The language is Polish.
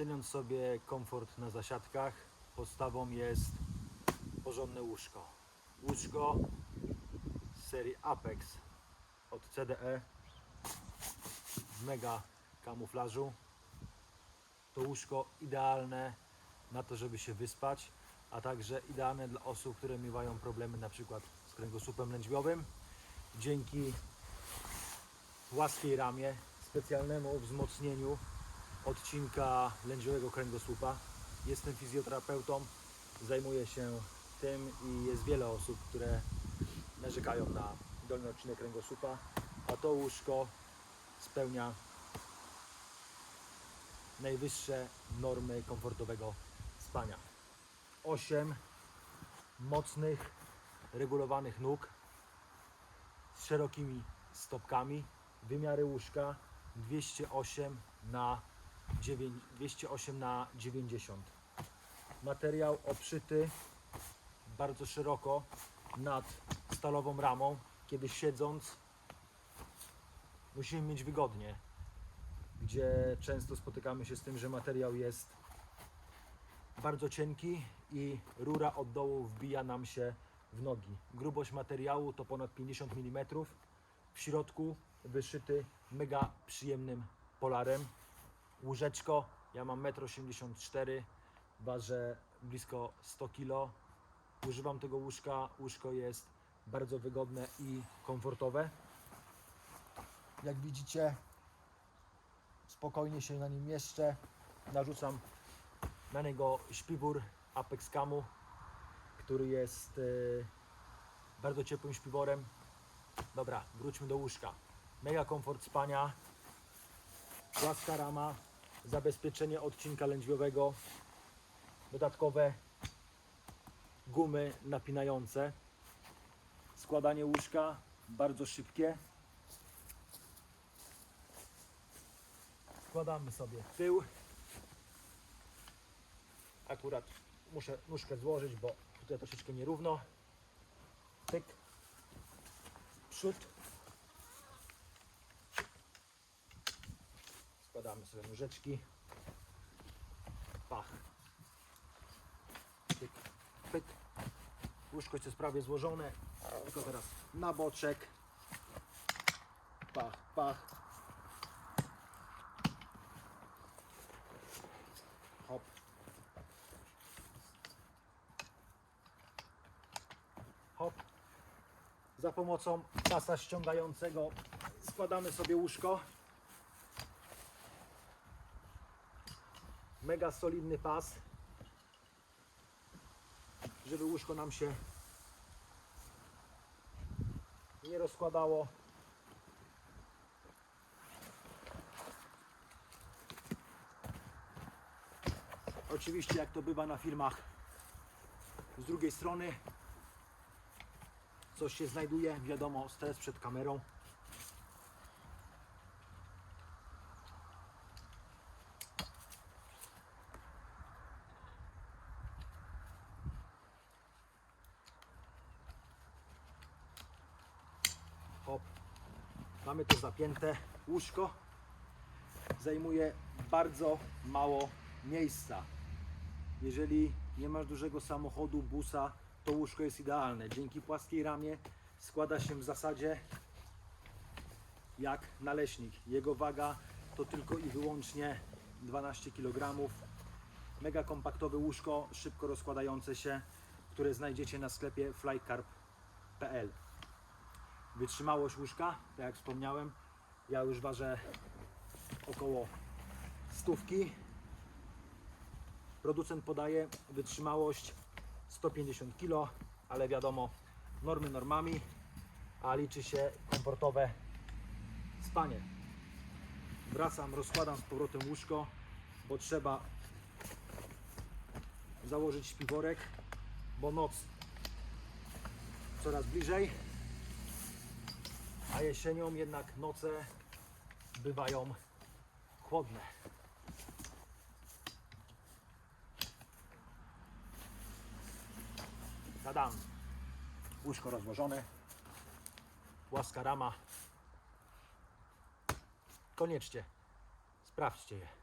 Ceniąc sobie komfort na zasiadkach, podstawą jest porządne łóżko. Łóżko z serii Apex od CDE w mega kamuflażu. To łóżko idealne na to, żeby się wyspać, a także idealne dla osób, które miewają problemy na przykład z kręgosłupem lędźwiowym. Dzięki płaskiej ramie, specjalnemu wzmocnieniu odcinka lędźwiowego kręgosłupa. Jestem fizjoterapeutą, zajmuję się tym i jest wiele osób, które narzekają na dolny odcinek kręgosłupa, a to łóżko spełnia najwyższe normy komfortowego spania. 8 mocnych, regulowanych nóg z szerokimi stopkami. Wymiary łóżka 208 na 9, 208 na 90. Materiał obszyty bardzo szeroko nad stalową ramą, kiedy siedząc musimy mieć wygodnie, gdzie często spotykamy się z tym, że materiał jest bardzo cienki i rura od dołu wbija nam się w nogi. Grubość materiału to ponad 50 mm. W środku wyszyty mega przyjemnym polarem. Łóżeczko, ja mam 1,84 m, ważę blisko 100 kg. Używam tego łóżka. Łóżko jest bardzo wygodne i komfortowe. Jak widzicie, spokojnie się na nim mieszczę. Narzucam na niego śpiwór Apex Camu, który jest e, bardzo ciepłym śpiworem. Dobra, wróćmy do łóżka. Mega komfort spania, płaska rama, zabezpieczenie odcinka lędźwiowego, dodatkowe gumy napinające, składanie łóżka bardzo szybkie. Składamy sobie tył. Akurat muszę nóżkę złożyć, bo tutaj troszeczkę nierówno. Tyk. Przód. Składamy sobie nóżeczki. Pach. Tyk. Pyk. Łóżko jest prawie złożone. Tylko teraz na boczek. Pach, pach. Hop. Hop. Za pomocą pasa ściągającego składamy sobie łóżko. Mega solidny pas, żeby łóżko nam się nie rozkładało. Oczywiście jak to bywa na filmach z drugiej strony coś się znajduje, wiadomo, stres przed kamerą. Hop. Mamy to zapięte. Łóżko zajmuje bardzo mało miejsca. Jeżeli nie masz dużego samochodu, busa, to łóżko jest idealne. Dzięki płaskiej ramie składa się w zasadzie jak naleśnik. Jego waga to tylko i wyłącznie 12 kg. Mega kompaktowe łóżko, szybko rozkładające się, które znajdziecie na sklepie flycarp.pl. Wytrzymałość łóżka, tak jak wspomniałem, ja już ważę około stówki. Producent podaje wytrzymałość 150 kg, ale wiadomo, normy normami, a liczy się komfortowe spanie. Wracam, rozkładam z powrotem łóżko, bo trzeba założyć śpiworek, bo noc coraz bliżej, a jesienią jednak noce bywają chłodne. Tadam. Łóżko rozłożone. Płaska rama. Koniecznie sprawdźcie je.